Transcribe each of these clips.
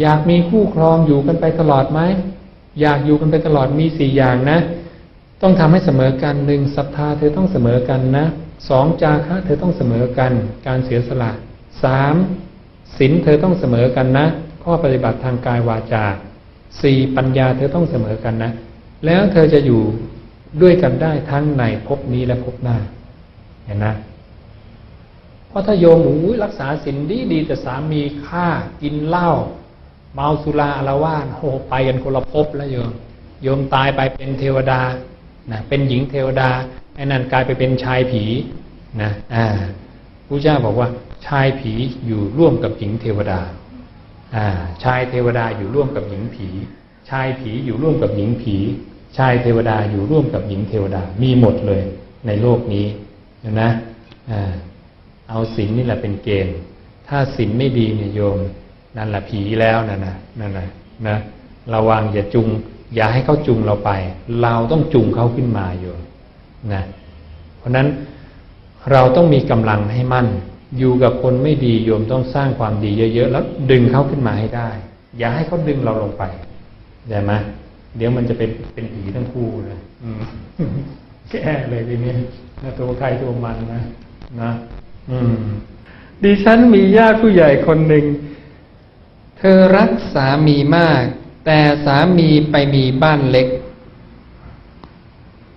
อยากมีคู่ครองอยู่กันไปตลอดไหมอยากอยู่กันไปตลอดมีสี่อย่างนะ ต้องทำให้เสมอกันหนึ่งศรัทธาเธอต้องเสมอกันนะสองจาคะเธอต้องเสมอกัน การเสียสละสามศีลเธอต้องเสมอกันนะ ข้อปฏิบัติทางกายวาจาสี่ปัญญาเธอต้องเสมอกันนะ แล้วเธอจะอยู่ด้วยกันได้ทั้งในภพนี้และภพหน้า เห็นนะเพราะถ้าโยมอุ้ยรักษาศีลดีดีแต่สามีฆ่ากินเหล้า เมาสุราอารวาสโหไปกันคนละภพแล้วโยมโยมตายไปเป็นเทวดานะเป็นหญิงเทวดาไอ้นั่นกลายไปเป็นชายผีนะอ่าพระเจ้าบอกว่าชายผีอยู่ร่วมกับหญิงเทวดาอ่าชายเทวดาอยู่ร่วมกับหญิงผี ชายผีอยู่ร่วมกับหญิงผี ชายเทวดาอยู่ร่วมกับหญิงเทวดามีหมดเลยในโลกนี้เห็นไหมอ่าเอาศีลนี่แหละเป็นเกณฑ์ ถ้าศีลไม่ดีเนี่ยโยม นั่นแหละผีแล้วนะนะนั่นแหละนะระวังอย่าจุง อย่าให้เขาจุงเราไป เราต้องจุงเขาขึ้นมาโยมนะเพราะนั้นเราต้องมีกำลังให้มั่น อยู่กับคนไม่ดีโยมต้องสร้างความดีเยอะๆแล้วดึงเขาขึ้นมาให้ได้ อย่าให้เขาดึงเราลงไปได้ไหมเดี๋ยวมันจะเป็นเป็นผีทั้งคู่เลยแก้เลยทีนี้นะตัวใครตัวมันนะนะ อืมดิฉันมีญาติผู้ใหญ่คนหนึ่ง เธอรักสามีมาก แต่สามีไปมีบ้านเล็ก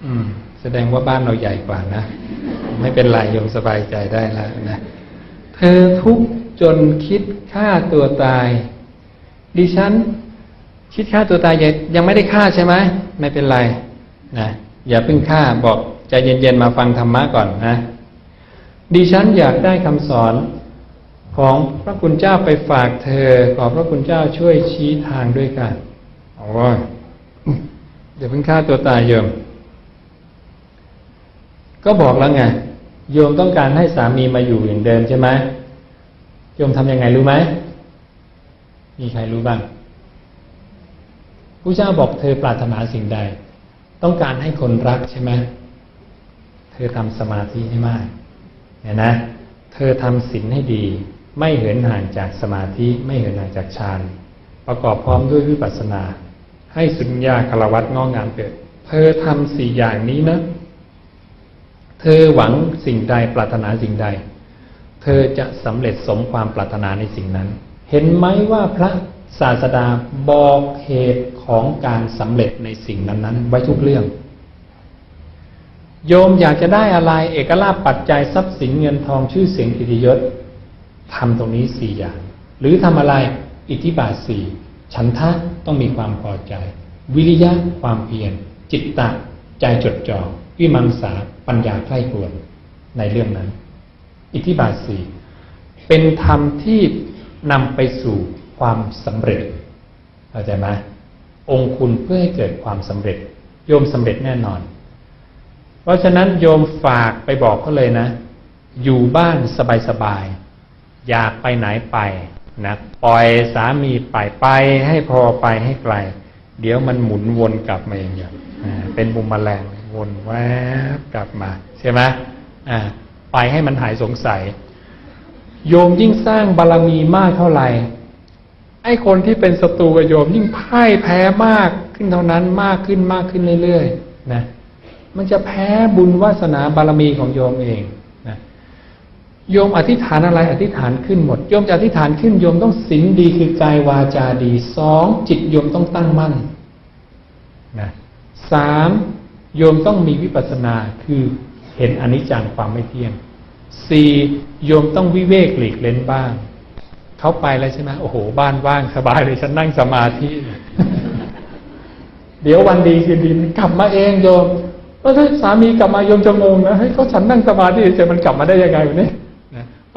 อืม แสดงว่าบ้านเราใหญ่กว่านะ ไม่เป็นไรโยมสบายใจได้แล้วนะ เธอทุกข์จนคิดฆ่าตัวตาย ดิฉัน คิดฆ่าตัวตายยังยงไม่ได้ฆ่าใช่ไหมไม่เป็นไรนะอย่าเพิ่งฆ่าบอกใจเย็นๆมาฟังธรรมะก่อนนะดิฉันอยากได้คำสอน ของพระคุณเจ้าไปฝากเธอ ขอพระคุณเจ้าช่วยชี้ทางด้วยกันโอ้ยอย่าเพิ่งฆ่าตัวตายโยม ก็บอกแล้วไง โยมต้องการให้สามีมาอยู่อย่างเดิมใช่ไหมโยมทำยังไงรู้ไหม มีใครรู้บ้างผู้เจ้าบอกเธอปรารถนาสิ่งใด ต้องการให้คนรักใช่ไหมเธอทำสมาธิให้มากเห็นนะ เธอทำศีลให้ดี ไม่เหินห่างจากสมาธิไม่เหินห่างจากฌานประกอบพร้อมด้วยวิปัสสนา ให้สุญญาคารวัตงองามเกิด เธอทำสี่อย่างนี้นะ เธอหวังสิ่งใดปรารถนาสิ่งใด เธอจะสำเร็จสมความปรารถนาในสิ่งนั้น เห็นไหมว่าพระศาสดาบอกเหตุของการสำเร็จในสิ่งนั้นๆ ไว้ทุกเรื่อง โยมอยากจะได้อะไร เอกลาภปัจจัยทรัพย์สินเงินทองชื่อเสียงกิติยศ ทำตรงนี้สี่อย่าง หรือทำอะไรอิทธิบาทสี่ฉันทะต้องมีความพอใจ วิริยะความเพียรจิตตะใจจดจ่อวิมังสาปัญญาใคร่ควญในเรื่องนั้น อิทธิบาทสี่เป็นธรรมที่นำไปสู่ความสำเร็จเข้าใจไหมองคุณเพื่อให้เกิดความสำเร็จ โยมสำเร็จแน่นอน เพราะฉะนั้นโยมฝากไปบอกเขาเลยนะ อยู่บ้านสบายๆ อยากไปไหนไปนะปล่อยสามีไปไปให้พอไปให้ไกล เดี๋ยวมันหมุนวนกลับมาเองอย่างเป็นบุมแมลงวนแวบกลับมาใช่ไหมอ่าไปให้มันหายสงสัย โยมยิ่งสร้างบารรมีมากเท่าไหร่ไอ้คนที่เป็นศัตรูกับโยมยิ่งพ่ายแพ้มากขึ้นเท่านั้นมากขึ้นมากขึ้นเรื่อยๆนะมันจะแพ้บุญวาสนาบารมีของโยมเอง โยมอธิษฐานอะไรอธิษฐานขึ้นหมดโยมจะอธิษฐานขึ้นโยมต้องศีลดีคือกายวาจาดีสองจิตโยมต้องตั้งมั่นนะสามโยมต้องมีวิปัสสนาคือเห็นอนิจจังความไม่เที่ยงสี่โยมต้องวิเวกหลีกเล่นบ้างเขาไปแล้วใช่ไหมโอ้โห บ้านว่างสบายเลยฉันนั่งสมาธิเดี๋ยววันดีคืนดีมันกลับมาเองโยมแล้วถ้าสามีกลับมาโยมจะงงนะเฮ้ยเขาฉันนั่งสมาธิเฉยมันกลับมาได้ยังไงวะเนี่ย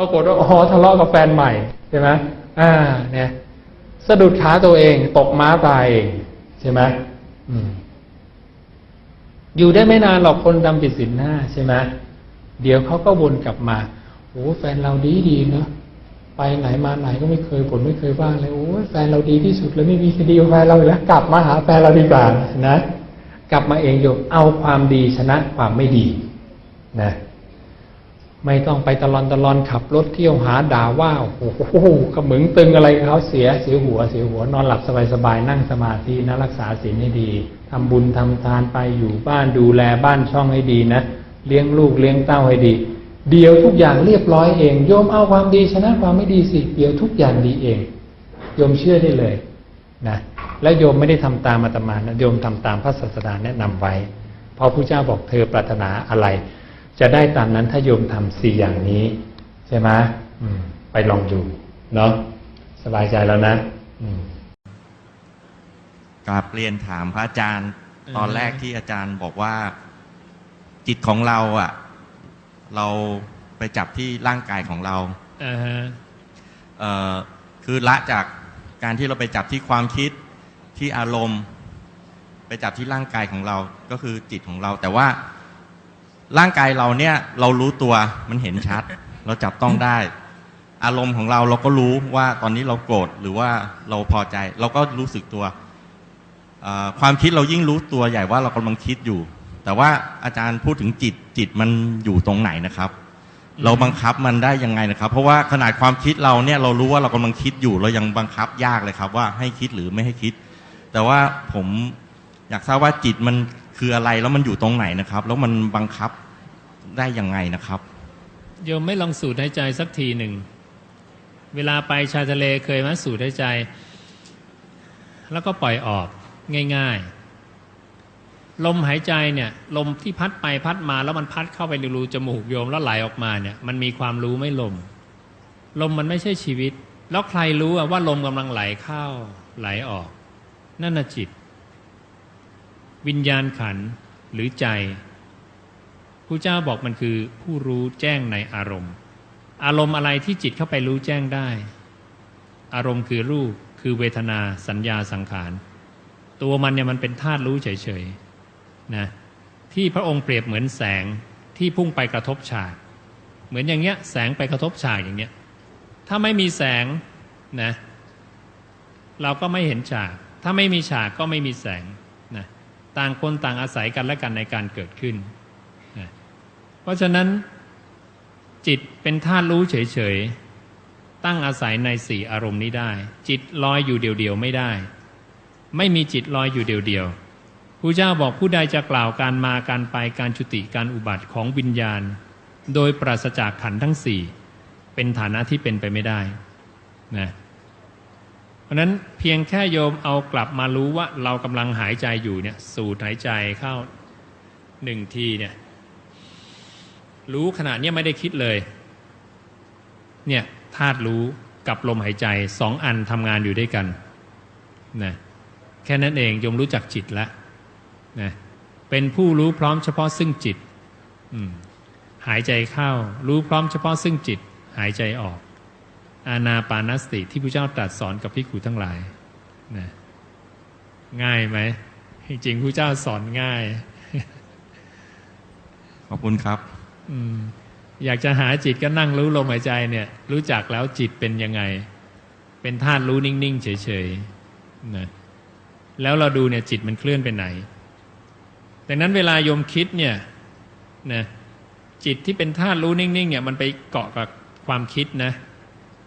รากฏว่าอ๋อทะเลาะกับแฟนใหม่ใช่ไหมอ่า เนี่ย สะดุดขาตัวเองตกม้าตายเองใช่ไหมอืมอยู่ได้ไม่นานหรอกคนดำผิดศีลหน้าใช่ไหมเดี๋ยวเขาก็วนกลับมาโอ้แฟนเราดีดีเนาะไปไหนมาไหนก็ไม่เคยผลไม่เคยว่างเลยโอ้แฟนเราดีที่สุดแล้วไม่มีคดีแฟนเราแล้วกลับมาหาแฟนเราดีกว่านะ กลับมาเองโยมเอาความดีชนะความไม่ดี นะ ไม่ต้องไปตะลอนตะลอนขับรถเที่ยวหาด่าว่าโอ้โหกระมึงตึงอะไรเขาเสียเสียหัวเสียหัวนอนหลับสบายๆนั่งสมาธินะรักษาศีลให้ดีทำบุญทำทานไปอยู่บ้านดูแลบ้านช่องให้ดีนะ เลี้ยงลูกเลี้ยงเต้าให้ดี เดี๋ยวทุกอย่างเรียบร้อยเองโยมเอาความดีชนะความไม่ดีสิเดี๋ยวทุกอย่างดีเองโยมเชื่อได้เลยนะและโยมไม่ได้ทำตามอาตมานะโยมทำตามพระศาสดาแนะนำไว้เพราะพระเจ้าบอกเธอปรารถนาอะไร จะได้ตามนั้นถ้าโยมทำสี่อย่างนี้ ใช่ไหมอืมไปลองดูเนาะสบายใจแล้วนะอืมกราบเรียนถามพระอาจารย์อืมตอนแรกที่อาจารย์บอกว่า จิตของเราอะ เราไปจับที่ร่างกายของเราอ่าฮะเอ่อคือละจากการที่เราไปจับที่ความคิดที่อารมณ์ ไปจับที่ร่างกายของเราก็คือจิตของเรา แต่ว่า ร่างกายเราเนี่ยเรารู้ตัวมันเห็นชัด เราจับต้องได้ อารมณ์ของเราเราก็รู้ว่าตอนนี้เราโกรธหรือว่าเราพอใจ เราก็รู้สึกตัว ความคิดเรายิ่งรู้ตัวใหญ่ว่าเรากำลังคิดอยู่ แต่ว่าอาจารย์พูดถึงจิตจิตมันอยู่ตรงไหนนะครับ เราบังคับมันได้ยังไงนะครับ เพราะว่าขนาดความคิดเราเนี่ยเรารู้ว่าเรากำลังคิดอยู่ เรายังบังคับยากเลยครับ ว่าให้คิดหรือไม่ให้คิด แต่ว่าผมอยากทราบว่าจิตมัน คืออะไรแล้วมันอยู่ตรงไหนนะครับ แล้วมันบังคับได้ยังไงนะครับโยมไม่ลองสูดหายใจสักทีหนึ่ง เวลาไปชายทะเลเคยไหมสูดหายใจ แล้วก็ปล่อยออกง่าย ๆ ลมหายใจเนี่ย ลมที่พัดไปพัดมา แล้วมันพัดเข้าไปในรูจมูกโยมแล้วไหลออกมาเนี่ย มันมีความรู้ไม่ลม ลมมันไม่ใช่ชีวิต แล้วใครรู้ว่าลมกำลังไหลเข้าไหลออก นั่นน่ะจิต วิญญาณขันหรือใจพระเจ้าบอกมันคือผู้รู้แจ้งในอารมณ์ อารมณ์อะไรที่จิตเข้าไปรู้แจ้งได้ อารมณ์คือรูปคือเวทนาสัญญาสังขาร ตัวมันเนี่ยมันเป็นธาตุรู้เฉยๆนะที่พระองค์เปรียบเหมือนแสงที่พุ่งไปกระทบฉาก เหมือนอย่างเงี้ยแสงไปกระทบฉากอย่างเงี้ยถ้าไม่มีแสงนะเราก็ไม่เห็นฉาก ถ้าไม่มีฉากก็ไม่มีแสง ต่างคนต่างอาศัยกันและกันในการเกิดขึ้น เพราะฉะนั้นจิตเป็นธาตุรู้เฉยๆ ตั้งอาศัยในสี่อารมณ์นี้ได้ จิตลอยอยู่เดียวๆ ไม่ได้ ไม่มีจิตลอยอยู่เดียวๆผู้เจ้าบอกผู้ใดจะกล่าวการมาการไปการจุติการอุบัติของวิญญาณ โดยปราศจากขันทั้งสี่เป็นฐานะที่เป็นไปไม่ได้นะเราะนั้นเพียงแค่โยมเอากลับมารู้ว่าเรากำลังหายใจอยู่เนี่ย สูดหายใจเข้าหนึ่งทีเนี่ย รู้ขณะนี้ไม่ได้คิดเลย เนี่ยธาตุรู้กับลมหายใจสองอันทำงานอยู่ด้วยกันนะแค่นั้นเองโยมรู้จักจิตแล้วนะเป็นผู้รู้พร้อมเฉพาะซึ่งจิตหายใจเข้า รู้พร้อมเฉพาะซึ่งจิต หายใจออก อานาปานสติที่พระเจ้าตรัสสอนกับพิขูทั้งหลายนะง่ายไหมจริงๆพระเจ้าสอนง่าย ขอบคุณครับ อืมอยากจะหาจิตก็นั่งรู้ลมหายใจเนี่ย รู้จักแล้วจิตเป็นยังไง เป็นธาตุรู้นิ่งๆเฉยๆนะแล้วเราดูเนี่ยจิตมันเคลื่อนไปไหนดังนั้นเวลาโยมคิดเนี่ยนะจิตที่เป็นธาตุรู้นิ่งๆเนี่ยมันไปเกาะกับความคิดนะ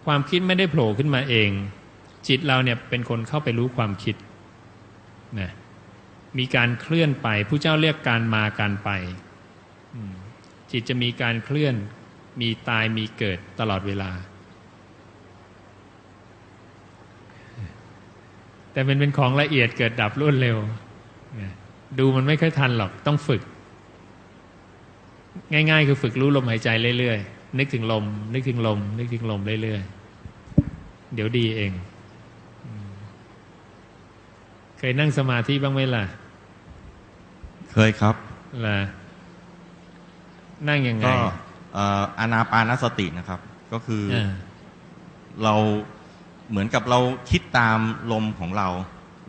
ความคิดไม่ได้โผล่ขึ้นมาเอง จิตเราเนี่ยเป็นคนเข้าไปรู้ความคิดนะมีการเคลื่อนไปผู้เจ้าเรียกการมาการไป จิตจะมีการเคลื่อนมีตายมีเกิดตลอดเวลา แต่มันเป็นของละเอียดเกิดดับรวดเร็ว ดูมันไม่ค่อยทันหรอกต้องฝึก ง่าย ๆ คือฝึกรู้ลมหายใจเรื่อยๆนึกถึงลม นึกถึงลม นึกถึงลมเรื่อยๆ เดี๋ยวดีเอง เคยนั่งสมาธิบ้างไหมล่ะ เคยครับล่ะนั่งยังไงก็เอ่ออานาปานสตินะครับ ก็คือออ่าเราเหมือนกับเราคิดตามลมของเรา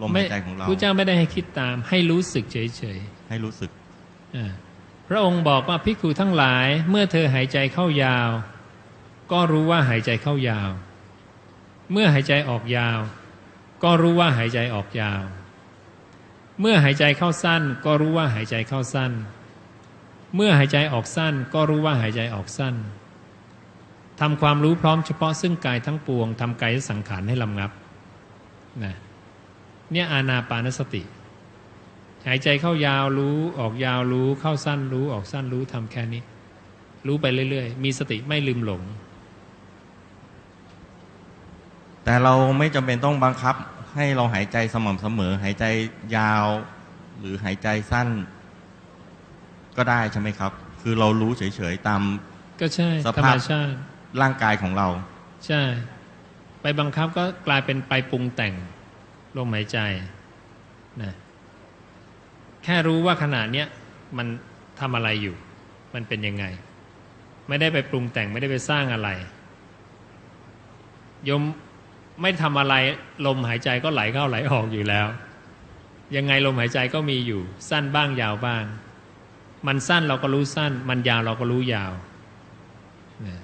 ลมหายใจของเราพระเจ้าไม่ได้ให้คิดตาม ให้รู้สึกเฉยให้รู้สึกๆอ่าพระองค์บอกว่าภิกขุทั้งหลาย เมื่อเธอหายใจเข้ายาว ก็รู้ว่าหายใจเข้ายาว เมื่อหายใจออกยาว ก็รู้ว่าหายใจออกยาว เมื่อหายใจเข้าสั้น ก็รู้ว่าหายใจเข้าสั้น เมื่อหายใจออกสั้น ก็รู้ว่าหายใจออกสั้นทำความรู้พร้อมเฉพาะซึ่งกายทั้งปวงทำกายสังขารให้ลำงับนะเนี่ยอานาปานสติ หายใจเข้ายาวรู้ออกยาวรู้เข้าสั้นรู้ออกสั้นรู้ทำแค่นี้ รู้ไปเรื่อย ๆ มีสติไม่ลืมหลง แต่เราไม่จำเป็นต้องบังคับให้เราหายใจสม่ำเสมอ หายใจยาว หรือหายใจสั้น ก็ได้ใช่ไหมครับ คือเรารู้เฉยๆตามก็ใช่สธรภาพรมชาติร่างกายของเรา ใช่ ไปบังคับก็กลายเป็นไปปรุงแต่งลมหายใจนะแค่รู้ว่าขณะเนี้ยมันทำอะไรอยู่ มันเป็นยังไง ไม่ได้ไปปรุงแต่งไม่ได้ไปสร้างอะไรโยม ไม่ทำอะไรลมหายใจก็ไหลเข้าไหลออกอยู่แล้ว ยังไงลมหายใจก็มีอยู่ สั้นบ้างยาวบ้าง มันสั้นเราก็รู้สั้น มันยาวเราก็รู้ยาวนะ